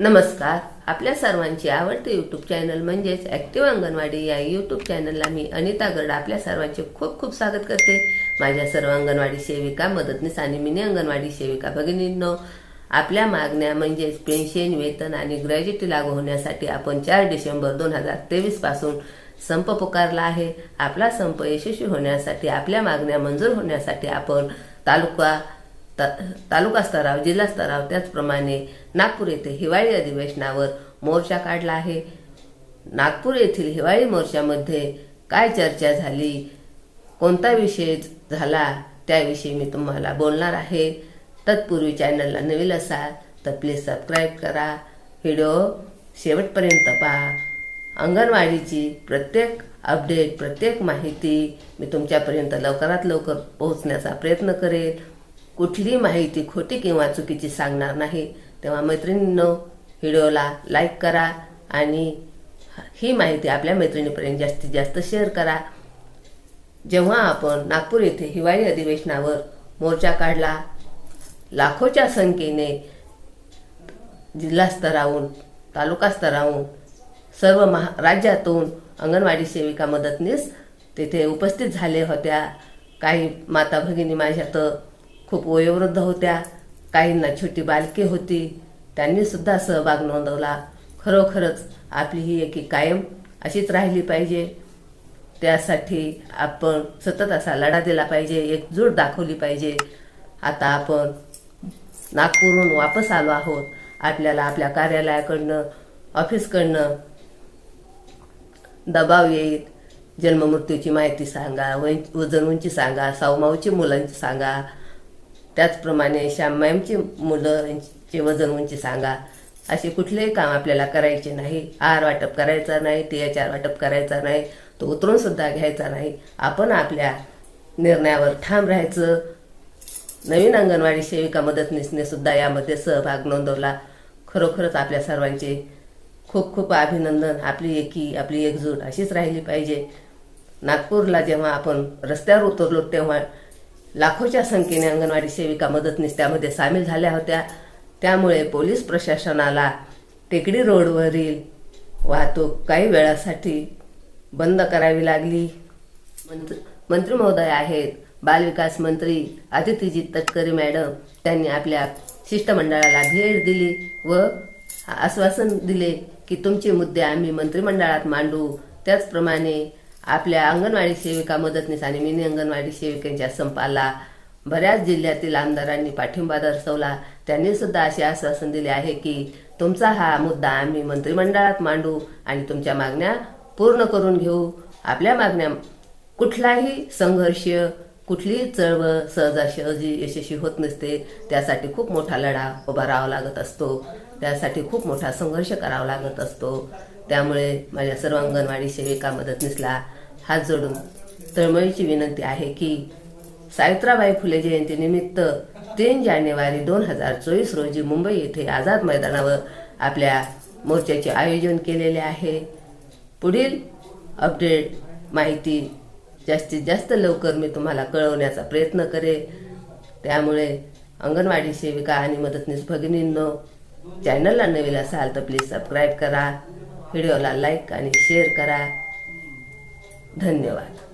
नमस्कार. आपल्या सर्वांची आवडते यूट्यूब चॅनल म्हणजेच ॲक्टिव्ह अंगणवाडी या यूट्यूब चॅनलला मी अनिता गड आपल्या सर्वांचे खूप खूप स्वागत करते. माझ्या सर्व अंगणवाडी सेविका मदतनीस आणि मिनी अंगणवाडी सेविका भगिनींनो आपल्या मागण्या म्हणजेच पेन्शन वेतन आणि ग्रॅज्युटी लागू होण्यासाठी आपण चार डिसेंबर दोन हजार तेवीसपासून संप पुकारला आहे. आपला संप यशस्वी होण्यासाठी आपल्या मागण्या मंजूर होण्यासाठी आपण तालुका ता- तालुका स्तराव जिल्हा स्तराव त्याचप्रमाणे नागपूर येथे हिवाळी अधिवेशनावर मोर्चा काढला आहे. नागपूर येथील हिवाळी मोर्चामध्ये काय चर्चा झाली? कोणता विषय झाला? त्याविषयी मी तुम्हाला बोलणार आहे. तत्पूर्वी चॅनलला नवीन असाल तर प्लीज सबस्क्राईब करा. व्हिडिओ शेवटपर्यंत पहा. अंगणवाडीची प्रत्येक अपडेट प्रत्येक माहिती मी तुमच्यापर्यंत लवकरात लवकर पोहोचण्याचा प्रयत्न करेल. कुठली माहिती खोटी किंवा चुकीची सांगणार नाही तेव्हा मैत्रिणींनो व्हिडिओला लाईक करा आणि ही माहिती आपल्या मैत्रिणीपर्यंत जास्तीत जास्त शेअर करा. जेव्हा आपण नागपूर येथे हिवाळी अधिवेशनावर मोर्चा काढला लाखोच्या संख्येने जिल्हा स्तराहून तालुका स्तराहून सर्व महा राज्यातून अंगणवाडी सेविका मदतनीस तेथे उपस्थित झाले होत्या. काही माता भगिनी माझ्यात खूप वयोवृद्ध होत्या. काहींना छोटी बालके होती. त्यांनी सुद्धा सहभाग नोंदवला. खरोखरच आपली ही एकी कायम अशीच राहिली पाहिजे. त्यासाठी आपण सतत असा लढा दिला पाहिजे एकजूट दाखवली पाहिजे. आता आपण नागपूरहून वापस आलो आहोत. आपल्याला आपल्या कार्यालयाकडनं ऑफिसकडनं दबाव येईल. जन्ममृत्यूची माहिती सांगा वजन उंची सांगा सावमाऊची मुलांची सांगा. त्याचप्रमाणे श्याम मॅमची मुलांचे वजन उंची सांगा. असे कुठलेही काम आपल्याला करायचे नाही. आहार वाटप करायचा नाही टी एच आर वाटप करायचा नाही तो उतरून सुद्धा घ्यायचा नाही. आपण आपल्या निर्णयावर ठाम राहायचं. नवीन अंगणवाडी सेविका मदतनीसने सुद्धा यामध्ये सहभाग नोंदवला. खरोखरच आपल्या सर्वांचे खूप खूप अभिनंदन. आपली एकी आपली एकजूट अशीच राहिली पाहिजे. नागपूरला जेव्हा आपण रस्त्यावर उतरलो तेव्हा लाखोच्या संख्येने अंगणवाडी सेविका मदतनीस त्यामध्ये सामील झाल्या होत्या. त्यामुळे पोलीस प्रशासनाला टेकडी रोडवरील वाहतूक काही वेळासाठी बंद करावी लागली. मंत्र मंत्री महोदय आहेत. बालविकास मंत्री आदित्यजी तटकरे मॅडम त्यांनी आपल्या शिष्टमंडळाला भेट दिली व आश्वासन दिले की तुमचे मुद्दे आम्ही मंत्रिमंडळात मांडू. त्याचप्रमाणे आपल्या अंगणवाडी सेविका मदतनीस आणि मिनी अंगणवाडी सेविकांच्या संपाला बऱ्याच जिल्ह्यातील आमदारांनी पाठिंबा दर्शवला. त्यांनी सुद्धा असे आश्वासन दिले आहे की तुमचा हा मुद्दा आम्ही मंत्रिमंडळात मांडू आणि तुमच्या मागण्या पूर्ण करून घेऊ. आपल्या मागण्या कुठलाही संघर्ष कुठलीही चळवळ सहजासहजी यशस्वी होत नसते. त्यासाठी खूप मोठा लढा उभा राहावा लागत असतो. त्यासाठी खूप मोठा संघर्ष करावा लागत असतो. त्यामुळे माझ्या सर्व अंगणवाडी सेविका मदतनीसला हात जोडून तळमळीची विनंती आहे की सावित्राबाई फुले जयंतीनिमित्त तीन जानेवारी दोन हजार चोवीस रोजी मुंबई येथे आझाद मैदानावर आपल्या मोर्चाचे आयोजन केलेले आहे. पुढील अपडेट माहिती जास्तीत जास्त लवकर मी तुम्हाला कळवण्याचा प्रयत्न करेन. त्यामुळे अंगणवाडी सेविका आणि मदतनीस भगिनींनो चॅनलला नवीन असाल तर प्लीज सबस्क्राईब करा. व्हिडिओला लाईक आणि शेअर करा. धन्यवाद.